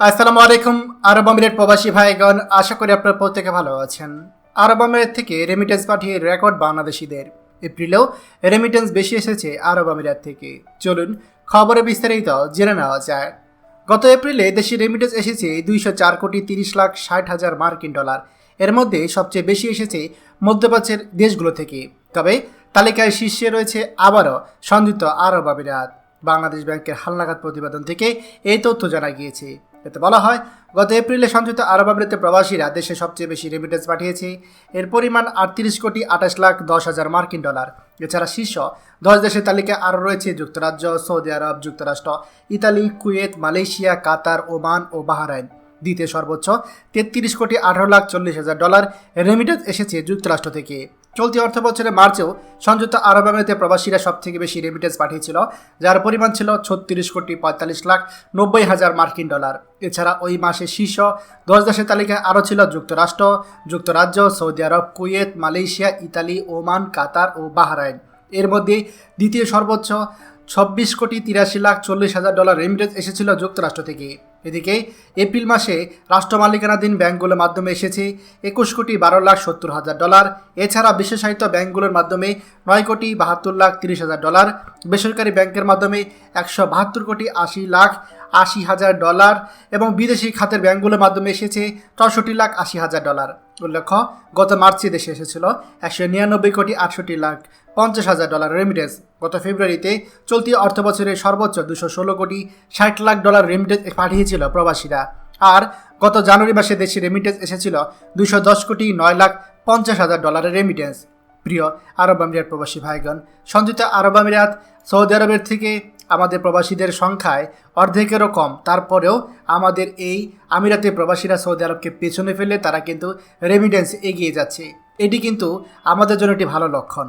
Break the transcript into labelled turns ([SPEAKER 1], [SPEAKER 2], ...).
[SPEAKER 1] আসসালামু আলাইকুম, আরব আমিরের প্রবাসী ভাইগণ। আশা করি আপনারা প্রত্যেকে ভালো আছেন। আরব আমিরাত থেকে রেমিটেন্স পাঠিয়ে রেকর্ড বাংলাদেশিদের। এপ্রিলেও রেমিটেন্স বেশি এসেছে আরব আমিরাত থেকে। চলুন খবরে বিস্তারিত জেনে নেওয়া যায়। গত এপ্রিলে দেশে রেমিটেন্স এসেছে দুইশো চার কোটি তিরিশ লাখ ষাট হাজার মার্কিন ডলার। এর মধ্যে সবচেয়ে বেশি এসেছে মধ্যপ্রাচ্যের দেশগুলো থেকে। তবে তালিকায় শীর্ষে রয়েছে আবারও সংযুক্ত আরব আমিরাত। বাংলাদেশ ব্যাংকের হালনাগাদ প্রতিবেদন থেকে এই তথ্য জানা গিয়েছে। এতে বলা হয়, গত এপ্রিলে সংযুক্ত আরব আমিরাতে প্রবাসীরা দেশে সবচেয়ে বেশি রেমিটেন্স পাঠিয়েছে। এর পরিমাণ আটত্রিশ কোটি আঠাশ লাখ দশ হাজার মার্কিন ডলার। এছাড়া শীর্ষ দশ দেশের তালিকায় আরও রয়েছে যুক্তরাজ্য, সৌদি আরব, যুক্তরাষ্ট্র, Italy, Kuwait, Malaysia, Qatar, Oman ও বাহারাইন। দ্বিতীয় সর্বোচ্চ তেত্রিশ কোটি আঠারো লাখ চল্লিশ হাজার ডলার রেমিটেন্স এসেছে যুক্তরাষ্ট্র থেকে। চলতি অর্থ বছরে মার্চেও সংযুক্ত আরব আমিরাতে প্রবাসীরা সব থেকে বেশি রেমিটেন্স পাঠিয়েছিল, যার পরিমাণ ছিল ছত্রিশ কোটি পঁয়তাল্লিশ লাখ নব্বই হাজার মার্কিন ডলার। এছাড়া ওই মাসে শীর্ষ দশ দেশের তালিকায় আরও ছিল যুক্তরাষ্ট্র, যুক্তরাজ্য, সৌদি আরব, Kuwait, Malaysia, Italy, Oman, Qatar ও বাহরাইন। এর মধ্যে দ্বিতীয় সর্বোচ্চ ছাব্বিশ কোটি তিরাশি লাখ চল্লিশ হাজার ডলার রেমিটেন্স এসেছিল যুক্তরাষ্ট্র থেকে। এদিকে এপ্রিল মাসে রাষ্ট্র মালিকানাধীন ব্যাংকগুলোর মাধ্যমে এসেছে। একুশ কোটি বারো লাখ সত্তর হাজার ডলার। এছাড়া বিশেষায়িত ব্যাংকগুলোর মাধ্যমে নয় কোটি বাহাত্তর লাখ তিরিশ হাজার ডলার। বেসরকারি ব্যাংকের মাধ্যমে একশো বাহাত্তর কোটি আশি লাখ আশি হাজার ডলার এবং বিদেশি খাতের ব্যাংকগুলোর মাধ্যমে এসেছে চৌষট্টি লাখ আশি হাজার ডলার। উল্লেখ্য, গত মার্চে দেশে এসেছিল একশো নিরানব্বই কোটি আটষট্টি লাখ পঞ্চাশ হাজার ডলার রেমিটেন্স গত ফেব্রুয়ারিতে চলতি অর্থ বছরের সর্বোচ্চ দুশো ষোলো কোটি ষাট লাখ ডলার রেমিটেন্স পাঠিয়েছিল প্রবাসীরা। আর গত জানুয়ারি মাসে দেশে রেমিটেন্স এসেছিল দুশো দশ কোটি নয় লাখ পঞ্চাশ হাজার ডলারের রেমিটেন্স প্রিয় আরব আমিরাত প্রবাসী ভাইগণ সংযুক্ত আরব আমিরাত সৌদি আরবের থেকে আমাদের প্রবাসীদের সংখ্যায় অর্ধেকেরও কম। তারপরেও আমাদের এই আমিরাতে প্রবাসীরা সৌদি আরবকে পেছনে ফেলে তারা কিন্তু রেমিটেন্স এগিয়ে যাচ্ছে। এটি কিন্তু আমাদের জন্য একটি ভালো লক্ষণ।